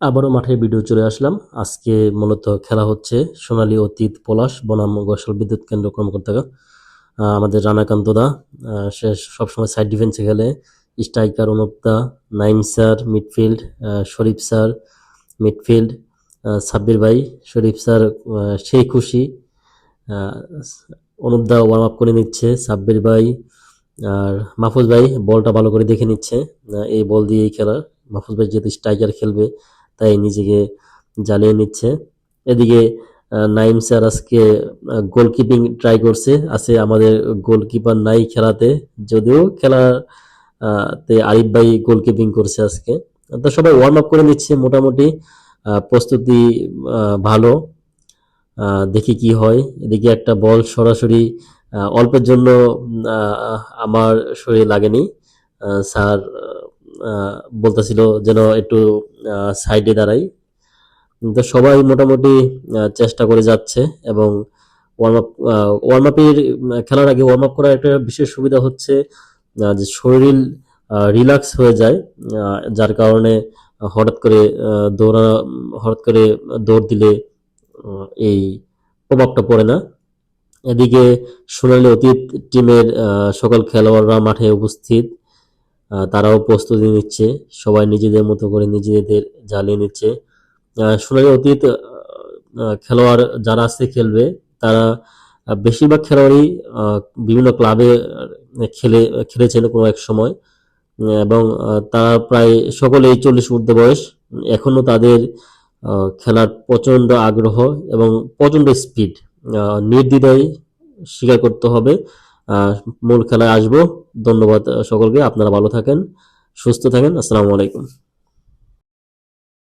আবারও মাঠে ভিডিও চলে আসলাম। আজকে মূলত খেলা হচ্ছে সোনালী অতীত পলাশ বনাম গসল বিদ্যুৎ কেন্দ্র কর্মকর্তারা আহ, আমাদের রানাকান্ত দা সে সবসময় সাইড ডিফেন্সে খেলে। স্ট্রাইকার অনুপ দা Naim sir midfield Sharif sir midfield Sabbir ভাই শরীফ স্যার সেই খুশি। অনুপ দা ওয়ার্ম আপ করে নিচ্ছে সাব্বির ভাই আর মাহফুজ ভাই বলটা ভালো করে দেখে নিচ্ছে। এই বল দিয়েই খেলা মাহফুজ ভাই যেহেতু স্ট্রাইকার খেলবে তাই নিজেকে জ্বালিয়ে নিচ্ছে। এদিকে নাইম স্যার আজকে গোলকিপিং ট্রাই করছে। আছে আমাদের গোলকিপার নাই খেলাতে যদিও খেলা আহ, তে আরিফ ভাই গোলকিপিং করছে আজকে। তো সবাই ওয়ার্ম আপ করে নিচ্ছে মোটামুটি প্রস্তুতি ভালো। দেখি কি হয়। এদিকে একটা বল সরাসরি অল্পের জন্য আমার শরীরে লাগেনি। স্যার বলতেছিল যেন একটু সাইডে দাঁড়াই। তো সবাই মোটামুটি চেষ্টা করে যাচ্ছে এবং ওয়ার্ম আপ ওয়ার্ম আপের খেলার আগে ওয়ার্ম আপ করার একটা বিশেষ সুবিধা হচ্ছে যে শরীর রিল্যাক্স হয়ে যায় যার কারণে হঠাৎ করে দৌড়া, হঠাৎ করে দৌড় দিলে এই প্রভাবটা পড়ে না। এদিকে সোনালী অতীত টিমের সকল খেলোয়াড়রা মাঠে উপস্থিত। তারাও প্রস্তুতি নিচ্ছে, সবাই নিজেদের মতো করে নিজেদের জ্বালিয়ে নিচ্ছে। সোনালী অতীত খেলোয়াড় যারা আজকে খেলবে, তারা বেশিরভাগ খেলোয়াড়ই বিভিন্ন ক্লাবে খেলে, খেলেছেন কোনো এক সময়। এবং তারা প্রায় সকলেই চল্লিশ ঊর্ধ্বে বয়স। এখনও তাদের খেলার প্রচণ্ড আগ্রহ এবং প্রচণ্ড স্পিড নির্দ্বিধায় স্বীকার করতে হবে। মূল খেলায় আসব। ধন্যবাদ সকলকে। আপনারা ভালো থাকেন সুস্থ থাকেন। আসসালামু আলাইকুম।